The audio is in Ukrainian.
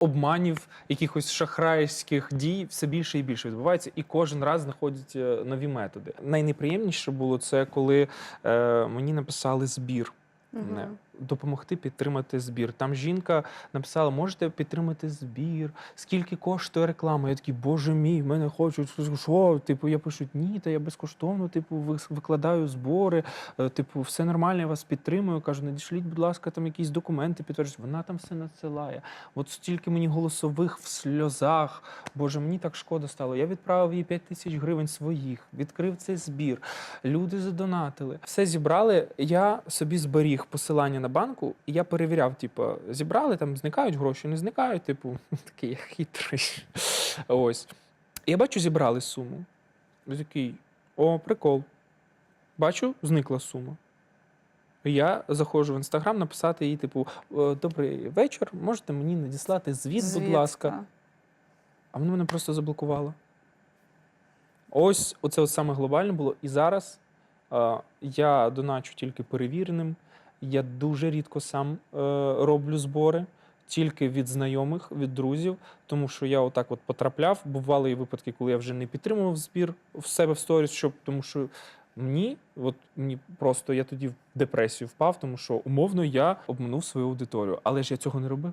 обманів, якихось шахрайських дій все більше і більше відбувається, і кожен раз знаходять е, нові методи. Найнеприємніше було це, коли е, мені написали збір. Не, допомогти підтримати збір. Там жінка написала: можете підтримати збір, скільки коштує реклама. Я такий, боже мій, мене хочуть. Що? Типу, я пишу, ні, та я безкоштовно, типу, викладаю збори, е, типу, все нормально, я вас підтримую. Кажу, надішліть, будь ласка, там якісь документи підтверджують. Вона там все надсилає. От стільки мені голосових в сльозах. Боже, мені так шкода стало. Я відправив їй 5 тисяч гривень своїх, відкрив цей збір. Люди задонатили. Все зібрали. Я собі зберіг посилання на банку, і я перевіряв, типу, зібрали, там зникають гроші, не зникають, типу, такий я хитрий. Ось. І я бачу, зібрали суму. Я такий, о, прикол. Бачу, зникла сума. Я заходжу в інстаграм написати їй, типу, «Е, добрий вечір, можете мені надіслати звіт, будь ласка. А воно мене просто заблокувало. Ось оце от саме глобальне було. І зараз е, я доначу тільки перевіреним. Я дуже рідко сам е, роблю збори, тільки від знайомих, від друзів, тому що я отак от потрапляв. Бували і випадки, коли я вже не підтримував збір в себе в сторіс, щоб тому що. Мені, от мені просто я тоді в депресію впав, тому що умовно я обманув свою аудиторію, але ж я цього не робив.